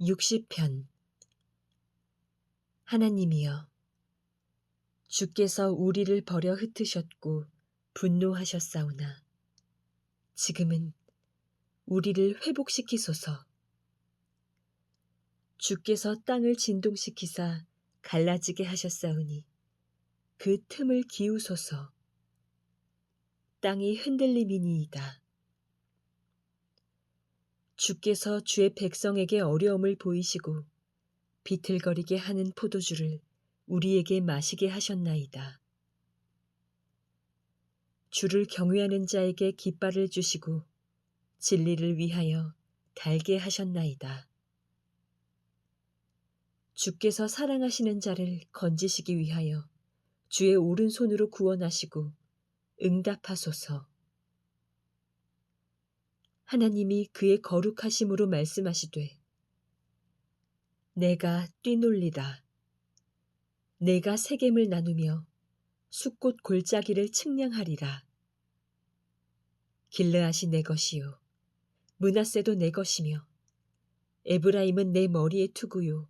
60편. 하나님이여 주께서 우리를 버려 흩으셨고 분노하셨사오나 지금은 우리를 회복시키소서. 주께서 땅을 진동시키사 갈라지게 하셨사오니 그 틈을 기우소서. 땅이 흔들림이니이다. 주께서 주의 백성에게 어려움을 보이시고 비틀거리게 하는 포도주를 우리에게 마시게 하셨나이다. 주를 경외하는 자에게 깃발을 주시고 진리를 위하여 달게 하셨나이다. 주께서 사랑하시는 자를 건지시기 위하여 주의 오른손으로 구원하시고 응답하소서. 하나님이 그의 거룩하심으로 말씀하시되 내가 뛰놀리다. 내가 세겜을 나누며 숫꽃 골짜기를 측량하리라. 길르앗이 내 것이요 문하세도 내 것이며 에브라임은 내 머리의 투구요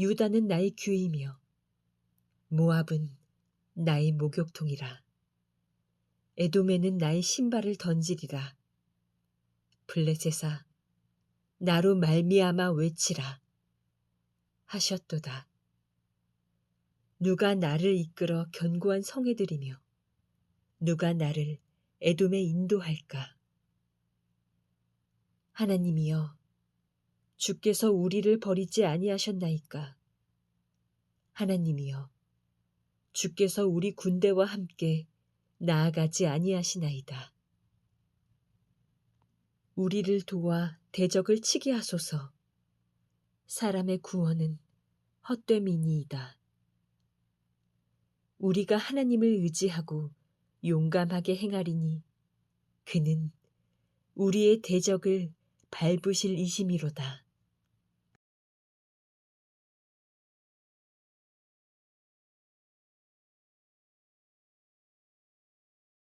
유다는 나의 귀이며 모압은 나의 목욕통이라. 에돔에는 나의 신발을 던지리라. 블레셋아 나로 말미암아 외치라 하셨도다. 누가 나를 이끌어 견고한 성에 들이며 누가 나를 에돔에 인도할까? 하나님이여 주께서 우리를 버리지 아니하셨나이까? 하나님이여 주께서 우리 군대와 함께 나아가지 아니하시나이다. 우리를 도와 대적을 치게 하소서. 사람의 구원은 헛됨이니이다. 우리가 하나님을 의지하고 용감하게 행하리니 그는 우리의 대적을 밟으실 이심이로다.